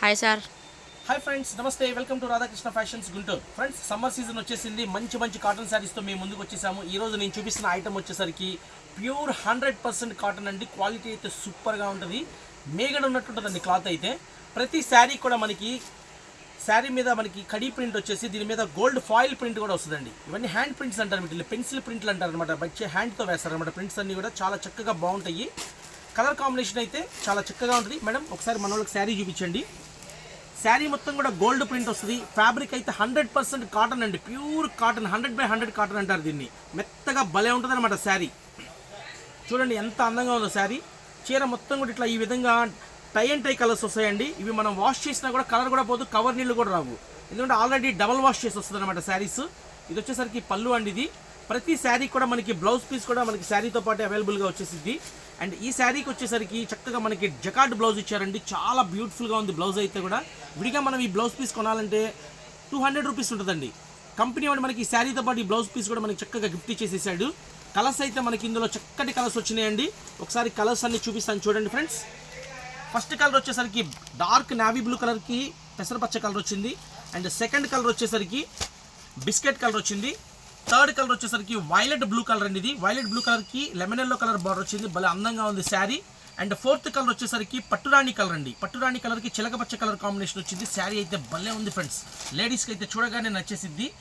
Hi sir hi friends నమస్తే welcome to Radhakrishna fashions Guntur friends summer season వచ్చేసింది. మంచి మంచి కాటన్ శారీస్తో మేము ముందుకు వచ్చేసాము. ఈ రోజు నేను చూపిస్తున్న ఐటమ్ వచ్చేసరికి ప్యూర్ హండ్రెడ్ పర్సెంట్ కాటన్ అండి. క్వాలిటీ అయితే సూపర్గా ఉంటుంది. మేగడ ఉన్నట్టుంటుందండి క్లాత్ అయితే. ప్రతి శారీ కూడా మనకి శారీ మీద మనకి కడీ ప్రింట్ వచ్చేసి దీని మీద గోల్డ్ ఫాయిల్ ప్రింట్ కూడా వస్తుందండి. ఇవన్నీ హ్యాండ్ ప్రింట్స్ అంటారు వీటిని పెన్సిల్ ప్రింట్లు అంటారు అనమాట వచ్చే హ్యాండ్తో వేస్తారనమాట ప్రింట్స్ అన్ని కూడా చాలా చక్కగా బాగుంటాయి. కలర్ కాంబినేషన్ అయితే చాలా చక్కగా ఉంటుంది. మేడం ఒకసారి మన వాళ్ళకి శారీ చూపించండి. శారీ మొత్తం కూడా గోల్డ్ ప్రింట్ వస్తుంది. ఫ్యాబ్రిక్ అయితే హండ్రెడ్ పర్సెంట్ కాటన్ అండి. Pure cotton hundred by hundred cotton అంటారు దీన్ని. మెత్తగా భలే ఉంటుంది అనమాట శారీ. చూడండి ఎంత అందంగా ఉందో శారీ. చీర మొత్తం కూడా ఇట్లా ఈ విధంగా టై అండ్ టై కలర్స్ వస్తాయండి. ఇవి మనం వాష్ చేసినా కూడా కలర్ కూడా పోదు కవర్ నీళ్ళు కూడా రావు. ఎందుకంటే ఆల్రెడీ డబల్ వాష్ చేసి వస్తుంది అనమాట శారీస్. ఇది వచ్చేసరికి పళ్ళు అండి ఇది. ప్రతి శారీ కూడా మనకి బ్లౌజ్ పీస్ కూడా మనకి శారీతో పాటు అవైలబుల్గా వచ్చేసింది అండ్ ఈ శారీకి వచ్చేసరికి చక్కగా మనకి జకార్డ్ బ్లౌజ్ ఇచ్చారండి. చాలా బ్యూటిఫుల్గా ఉంది బ్లౌజ్ అయితే కూడా. విడిగా మనం ఈ బ్లౌజ్ పీస్ కొనాలంటే టూ హండ్రెడ్ రూపీస్ ఉంటుందండి. కంపెనీ వాడు మనకి ఈ శారీతో పాటు ఈ బ్లౌజ్ పీస్ కూడా మనకి చక్కగా గిఫ్ట్ ఇచ్చేసేసాడు. కలర్స్ అయితే మనకి ఇందులో చక్కటి కలర్స్ వచ్చినాయండి. ఒకసారి కలర్స్ అన్ని చూపిస్తాను చూడండి ఫ్రెండ్స్ ఫస్ట్ కలర్ వచ్చేసరికి డార్క్ నావీ బ్లూ కలర్కి పెసరపచ్చ కలర్ వచ్చింది. అండ్ సెకండ్ కలర్ వచ్చేసరికి బిస్కెట్ కలర్ వచ్చింది. థర్డ్ కలర్ వచ్చేసరికి వైలెట్ బ్లూ కలర్ అండి ఇది. వైలెట్ బ్లూ కలర్కి లెమన్ ఎల్లో కలర్ బార్డర్ వచ్చింది. భలే అందంగా ఉంది శారీ. అండ్ ఫోర్త్ కలర్ వచ్చేసరికి పట్టురాణి కలర్ అండి. పట్టురాణి కలర్కి చిలకపచ్చ కలర్ కాంబినేషన్ వచ్చింది. శారీ అయితే భలే ఉంది ఫ్రెండ్స్. లేడీస్కి అయితే చూడగానే నచ్చేసిద్ది.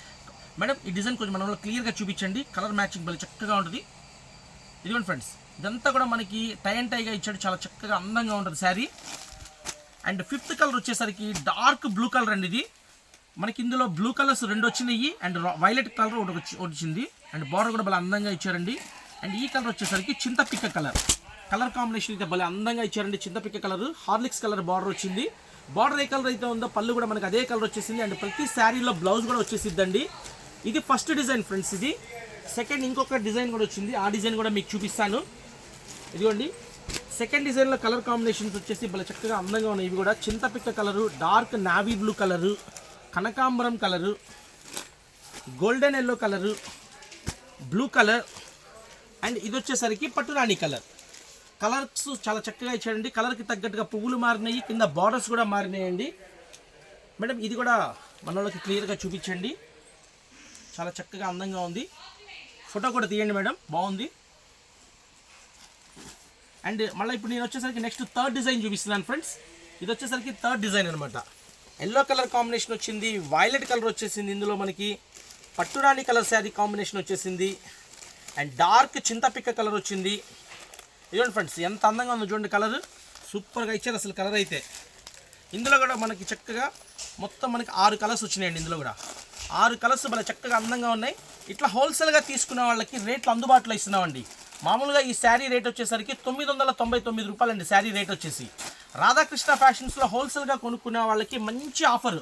మేడం ఈ డిజైన్ కొంచెం మనం క్లియర్గా చూపించండి. కలర్ మ్యాచింగ్ భలే చక్కగా ఉంటుంది. ఇదిగోండి ఫ్రెండ్స్. ఇదంతా కూడా మనకి టై అండ్ టైగా ఇచ్చాడు. చాలా చక్కగా అందంగా ఉంటుంది శారీ. అండ్ ఫిఫ్త్ కలర్ వచ్చేసరికి డార్క్ బ్లూ కలర్ అండి ఇది. మనకి ఇందులో బ్లూ కలర్స్ రెండు వచ్చినాయి అండ్ వైలెట్ కలర్ ఒకటి వచ్చి- ఒకటి వచ్చింది. అండ్ బార్డర్ కూడా భలే అందంగా ఇచ్చారండి. అండ్ ఈ కలర్ వచ్చేసరికి చింతపిక్క కలర్ కలర్ కాంబినేషన్ అయితే భలే అందంగా ఇచ్చారండి చింతపిక్క కలర్ హార్లిక్స్ కలర్ బార్డర్ వచ్చింది. బార్డర్ ఏ కలర్ అయితే ఉందో పళ్ళు కూడా మనకి అదే కలర్ వచ్చేసింది. అండ్ ప్రతి శారీలో బ్లౌజ్ కూడా వచ్చేసిద్దండి. ఇది ఫస్ట్ డిజైన్ ఫ్రెండ్స్ ఇది. సెకండ్ ఇంకొక డిజైన్ కూడా వచ్చింది. ఆ డిజైన్ కూడా మీకు చూపిస్తాను. ఇదిగోండి. సెకండ్ డిజైన్లో కలర్ కాంబినేషన్స్ వచ్చేసి భలే చక్కగా అందంగా ఉన్నాయి. ఇవి కూడా చింతపిక్క colour dark navy blue colour కనకాంబరం colour golden yellow colour blue colour and ఇది వచ్చేసరికి పట్టురాణి కలర్. కలర్స్ చాలా చక్కగా ఇచ్చాడండి. కలర్కి తగ్గట్టుగా పువ్వులు మారినాయి. కింద బార్డర్స్ కూడా మారినాయండి. మేడం ఇది కూడా మన వాళ్ళకి క్లియర్గా చూపించండి. చాలా చక్కగా అందంగా ఉంది. ఫోటో కూడా తీయండి మేడం. బాగుంది. అండ్ మళ్ళీ ఇప్పుడు నేను వచ్చేసరికి నెక్స్ట్ థర్డ్ డిజైన్ చూపిస్తున్నాను ఫ్రెండ్స్. ఇది వచ్చేసరికి థర్డ్ డిజైన్ అనమాట ఎల్లో కలర్ కాంబినేషన్ వచ్చింది వైలెట్ కలర్ వచ్చేసింది ఇందులో మనకి. పట్టురాణి కలర్ శారీ కాంబినేషన్ వచ్చేసింది. అండ్ డార్క్ చింతపిక్క కలర్ వచ్చింది. చూడండి ఫ్రెండ్స్ ఎంత అందంగా ఉందో చూడండి కలర్. సూపర్గా ఇచ్చారు అసలు కలర్ అయితే. ఇందులో కూడా మనకి చక్కగా మొత్తం మనకి ఆరు కలర్స్ వచ్చినాయండి ఇందులో కూడా. ఆరు కలర్స్ మన చక్కగా అందంగా ఉన్నాయి. ఇట్లా హోల్సేల్గా తీసుకున్న వాళ్ళకి రేట్లు అందుబాటులో ఇస్తున్నామండి. మామూలుగా ఈ శారీ రేట్ వచ్చేసరికి తొమ్మిది వందల తొంభై తొమ్మిది రూపాయలండి శారీ రేట్ వచ్చేసి. రాధాకృష్ణ ఫ్యాషన్స్లో హోల్సేల్గా కొనుక్కునే వాళ్ళకి మంచి ఆఫర్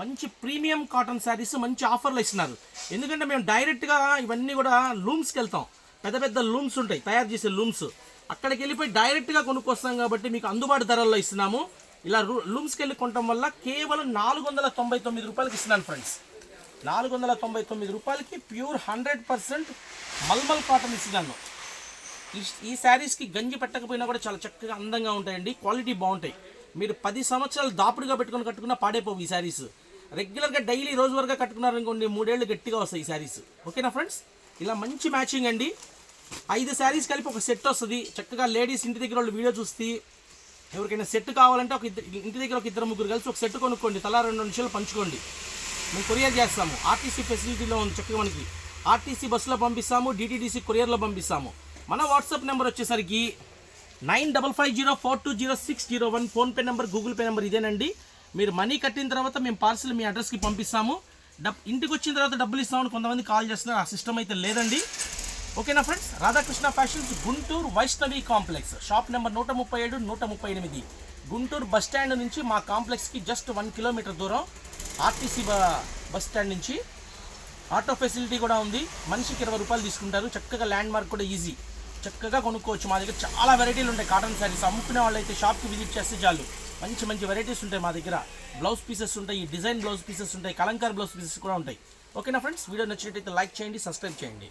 మంచి ప్రీమియం కాటన్ శారీస్ మంచి ఆఫర్లు ఇస్తున్నారు. ఎందుకంటే మేము డైరెక్ట్గా ఇవన్నీ కూడా లూమ్స్కి వెళ్తాం. పెద్ద పెద్ద లూమ్స్ ఉంటాయి తయారు చేసే లూమ్స్. అక్కడికి వెళ్ళిపోయి డైరెక్ట్గా కొనుక్కొస్తాం కాబట్టి మీకు అందుబాటు ధరల్లో ఇస్తున్నాము. ఇలా లూమ్స్కి వెళ్ళి కొనటం వల్ల కేవలం నాలుగు వందల తొంభై తొమ్మిది రూపాయలకి ఇస్తున్నాను ఫ్రెండ్స్ నాలుగు వందల తొంభై తొమ్మిది రూపాయలకి ప్యూర్ హండ్రెడ్ పర్సెంట్ మల్మల్ కాటన్ ఇస్తున్నాను. ఈ శారీస్కి గంజి పెట్టకపోయినా కూడా చాలా చక్కగా అందంగా ఉంటాయండి. క్వాలిటీ బాగుంటాయి. మీరు పది సంవత్సరాలు దాపుడుగా పెట్టుకొని కట్టుకున్నా పాడైపోవు ఈ శారీస్ రెగ్యులర్గా డైలీ రోజు వరకు కట్టుకున్నారనుకోండి మూడేళ్ళు గట్టిగా వస్తాయి ఈ శారీస్ ఓకేనా ఫ్రెండ్స్ ఇలా మంచి మ్యాచింగ్ అండి. ఐదు శారీస్ కలిపి ఒక సెట్ వస్తుంది. చక్కగా లేడీస్ ఇంటి దగ్గర వాళ్ళు వీడియో చూస్తే ఎవరికైనా సెట్ కావాలంటే ఒక ఇద్దరు ఇంటి దగ్గర ఒక ఇద్దరు ముగ్గురు కలిసి ఒక సెట్ కొనుక్కోండి. తలా రెండు నిమిషాలు పంచుకోండి. మేము కొరియర్ చేస్తాము. ఆర్టీసీ ఫెసిలిటీలో ఉంది చక్కగా మనకి. ఆర్టీసీ బస్సులో పంపిస్తాము డీటీడీసీ కొరియర్లో పంపిస్తాము. మన వాట్సాప్ నెంబర్ వచ్చేసరికి nine double five zero four two zero six zero one PhonePe number Google Pay number ఇదేనండి. మీరు మనీ కట్టిన తర్వాత మేము పార్సల్ మీ అడ్రస్కి పంపిస్తాము. డబ్ ఇంటికి వచ్చిన తర్వాత డబ్బులు ఇస్తామని కొంతమంది కాల్ చేస్తున్నారు. ఆ సిస్టమ్ అయితే లేదండి. ఓకేనా friends? Radhakrishna fashions Guntur Vaishnavi complex. Shop number నూట ముప్పై ఏడు నూట ముప్పై ఎనిమిది. గుంటూరు బస్ స్టాండ్ నుంచి మా కాంప్లెక్స్కి జస్ట్ వన్ కిలోమీటర్ దూరం. ఆర్టీసీ బస్ స్టాండ్ నుంచి. ఆటో ఫెసిలిటీ కూడా ఉంది. మనిషికి ఇరవై రూపాయలు తీసుకుంటారు. చక్కగా ల్యాండ్ మార్క్ కూడా ఈజీ. చక్కగా కొనుక్కోవచ్చు. మా దగ్గర చాలా వెరైటీలు ఉంటాయి. కాటన్ శారీస్ అమ్ముకునే వాళ్ళైతే షాప్కి విజిట్ చేస్తే చాలు. మంచి మంచి వెరైటీస్ ఉంటాయి మా దగ్గర. బ్లౌజ్ పీసెస్ ఉంటాయి డిజైన్ బ్లౌజ్ పీసెస్ ఉంటాయి కలంకార్ బ్లౌజ్ పీసెస్ కూడా ఉంటాయి. ఓకేనా ఫ్రెండ్స్? వీడియో నచ్చినట్టయితే లైక్ చేయండి సబ్స్క్రైబ్ చేయండి.